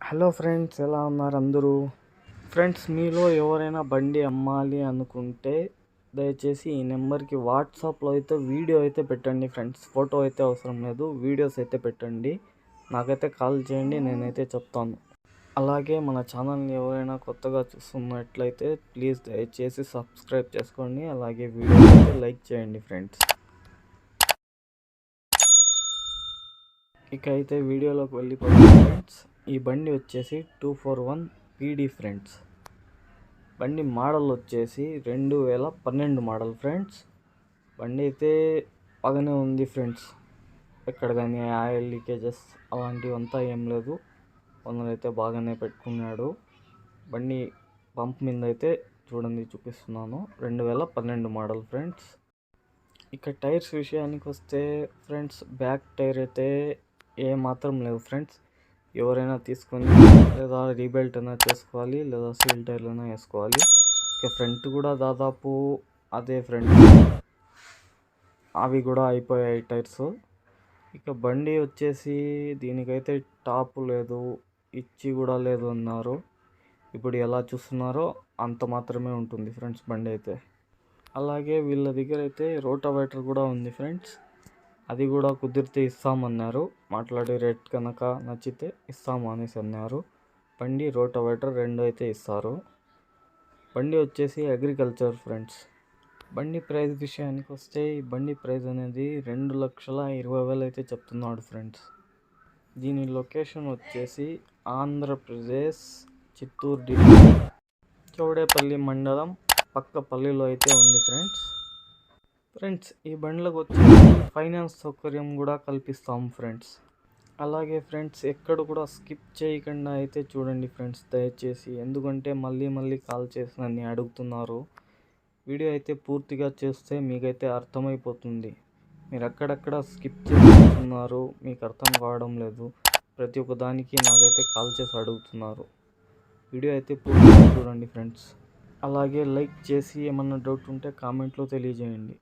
Hello friends ఎలా ఉన్నారు అందరూ? ఫ్రెండ్స్ మీలో ఎవరైనా బండి అమ్మాలి అనుకుంటే దయచేసి ఈ నెంబర్కి వాట్సాప్లో అయితే వీడియో అయితే పెట్టండి ఫ్రెండ్స్. ఫోటో అయితే అవసరం లేదు వీడియోస్ అయితే పెట్టండి. నాకైతే కాల్ చేయండి నేనైతే చెప్తాను. అలాగే మన ఛానల్ని ఎవరైనా కొత్తగా చూస్తున్నట్లయితే ప్లీజ్ దయచేసి సబ్స్క్రైబ్ చేసుకోండి అలాగే వీడియో అయితే లైక్ చేయండి ఫ్రెండ్స్. ఇక అయితే వీడియోలోకి వెళ్ళిపోతాను ఫ్రెండ్స్. ఈ బండి వచ్చేసి two four one PD friends. బండి మోడల్ వచ్చేసి రెండు వేల పన్నెండు మోడల్ ఫ్రెండ్స్. బండి అయితే బాగానే ఉంది ఫ్రెండ్స్. ఎక్కడ కానీ ఆయిల్ లీకేజెస్ అలాంటివంతా ఏం లేదు. ఓనర్ అయితే బాగానే పెట్టుకున్నాడు. బండి పంప్ మీద అయితే చూడండి చూపిస్తున్నాను. రెండు వేల పన్నెండు మోడల్ ఫ్రెండ్స్. ఇక టైర్స్ విషయానికి వస్తే ఫ్రెండ్స్ బ్యాక్ టైర్ అయితే ఏ మాత్రం ఫ్రెండ్స్. ఎవరైనా తీసుకొని లేదా రీబెల్ట్ అయినా చేసుకోవాలి లేదా సీల్ టైర్లు అయినా వేసుకోవాలి. ఇక ఫ్రంట్ కూడా దాదాపు అదే ఫ్రంట్. అవి కూడా అయిపోయాయి టైర్స్. ఇక బండి వచ్చేసి దీనికైతే టాప్ లేదు ఇచ్చి కూడా లేదు అన్నారు. ఇప్పుడు ఎలా చూస్తున్నారో అంత మాత్రమే ఉంటుంది ఫ్రెండ్స్ బండి అయితే. అలాగే వీళ్ళ దగ్గర అయితే రోటావేటర్ కూడా ఉంది ఫ్రెండ్స్. అది కూడా కుదిరితే ఇస్తామన్నారు. మాట్లాడే రేట్ కనుక నచ్చితే ఇస్తాము అనేసి అన్నారు. బండి రోటోవేటర్ రెండు అయితే ఇస్తారు. బండి వచ్చేసి అగ్రికల్చర్ ఫ్రెండ్స్. బండి ప్రైస్ విషయానికి వస్తే ఈ బండి ప్రైస్ అనేది రెండు లక్షల ఇరవై వేలు అయితే చెప్తున్నాడు ఫ్రెండ్స్. దీని లొకేషన్ వచ్చేసి ఆంధ్రప్రదేశ్ చిత్తూరు డిస్టిక్ చౌడేపల్లి మండలం పక్క పల్లిలో అయితే ఉంది ఫ్రెండ్స్. ఫ్రెండ్స్ ఈ బండ్లకు వచ్చి ఫైనాన్స్ సౌకర్యం కూడా కల్పిస్తాం ఫ్రెండ్స్ అలాగే ఫ్రెండ్స్ ఎక్కడ కూడా స్కిప్ చేయకుండా అయితే చూడండి ఫ్రెండ్స్ దయచేసి. ఎందుకంటే మళ్ళీ మళ్ళీ కాల్ చేసి నన్ను అడుగుతున్నారు. వీడియో అయితే పూర్తిగా చేస్తే మీకైతే అర్థమైపోతుంది. మీరు అక్కడక్కడ స్కిప్ చేస్తున్నారు మీకు అర్థం కావడం లేదు. ప్రతి ఒక్క దానికి నాకైతే కాల్ చేసి అడుగుతున్నారు. వీడియో అయితే పూర్తిగా చూడండి ఫ్రెండ్స్ అలాగే లైక్ చేసి ఏమన్నా డౌట్ ఉంటే కామెంట్లో తెలియజేయండి.